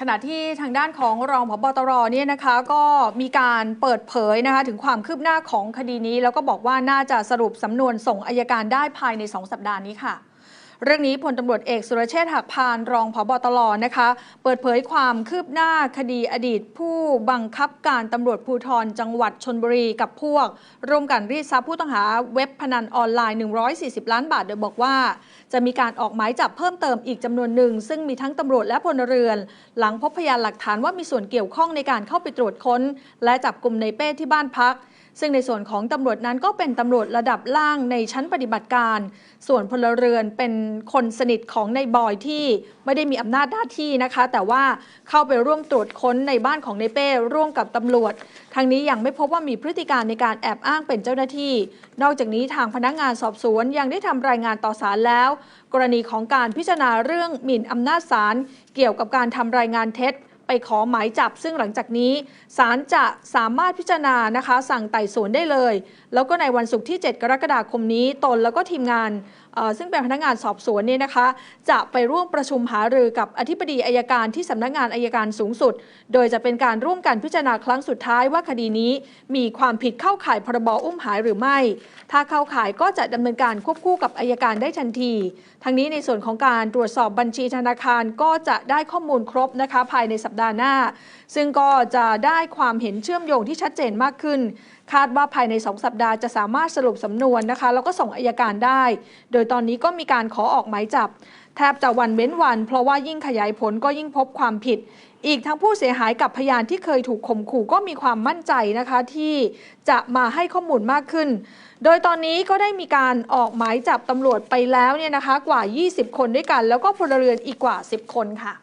ขณะที่ทางด้านของรองผบตรเนี่ยนะคะก็มีการเปิดเผยนะคะถึงความคืบหน้าของคดีนี้ แล้วก็บอกว่าน่าจะสรุปสำนวนส่งอายการได้ภายใน 2 สัปดาห์นี้ค่ะ เรื่องนี้พลตำรวจเอกสุรเชษฐ์หักพานรองผบตรนะคะ เปิดเผยความคืบหน้าคดีอดีตผู้บังคับการตำรวจภูธรจังหวัดชนบุรีกับพวก ร่วมกันรีดทรัพย์ผู้ต้องหาเว็บพนันออนไลน์ 140 ล้านบาท โดยบอกว่า จะมีการออกหมายจับเพิ่มเติมอีกจำนวนหนึ่ง ซึ่งมีทั้งตำรวจและพลเรือน หลังพบพยานหลักฐานว่ามีส่วนเกี่ยวข้องในการเข้าไปตรวจค้น และจับกลุ่มในเป้ที่บ้านพัก ซึ่งในส่วนของตำรวจนั้นก็เป็นตำรวจระดับล่างในชั้นปฏิบัติการ ส่วนพลเรือนเป็นคนสนิทของในบอยที่ไม่ได้มีอำนาจหน้าที่นะคะ แต่ว่าเข้าไปร่วมตรวจค้นในบ้านของในเป้ร่วมกับตำรวจ ทางนี้ยังไม่พบว่ามีพฤติการในการแอบอ้างเป็นเจ้าหน้าที่ นอกจากนี้ทางพนักงานสอบสวนยังได้ทำรายงานต่อศาลแล้ว กรณีของการพิจารณาเรื่องหมิ่นอำนาจศาลเกี่ยวกับการทำรายงานเท็จ ไปขอหมายจับ ซึ่งหลังจากนี้ศาลจะสามารถพิจารณานะคะ สั่งไต่สวนได้เลย แล้วก็ในวันศุกร์ที่ 7 กรกฎาคมนี้ตนแล้วก็ทีมงาน ซึ่งเป็นพนักงานสอบสวนเนี่ยนะคะ จะไปร่วมประชุมหารือกับอธิบดีอายการที่สำนักงานอายการสูงสุด โดยจะเป็นการร่วมกันพิจารณาครั้งสุดท้ายว่าคดีนี้มีความผิดเข้าข่ายพรบอุ้มหายหรือไม่ ถ้าเข้าข่ายก็จะดำเนินการควบคู่กับอายการได้ทันที ทั้งนี้ในส่วนของการตรวจสอบบัญชีธนาคารก็จะได้ข้อมูลครบนะคะภายในสัปดาห์หน้า ซึ่งก็จะได้ความเห็นเชื่อมโยงที่ชัดเจนมากขึ้น คาดว่าภายใน 2 สัปดาห์จะสามารถสรุปสำนวนนะคะแล้วก็ส่งอายการได้ โดยตอนนี้ก็มีการขอออกหมายจับ แทบจะวันเว้นวัน เพราะว่ายิ่งขยายผลก็ยิ่งพบความผิด อีกทั้งผู้เสียหายกับพยานที่เคยถูกข่มขู่ก็มีความมั่นใจนะคะที่จะมาให้ข้อมูลมากขึ้น โดยตอนนี้ก็ได้มีการออกหมายจับตำรวจไปแล้วเนี่ยนะคะกว่า 20 คนด้วยกัน แล้วก็พลเรือนอีกกว่า 10 คนค่ะ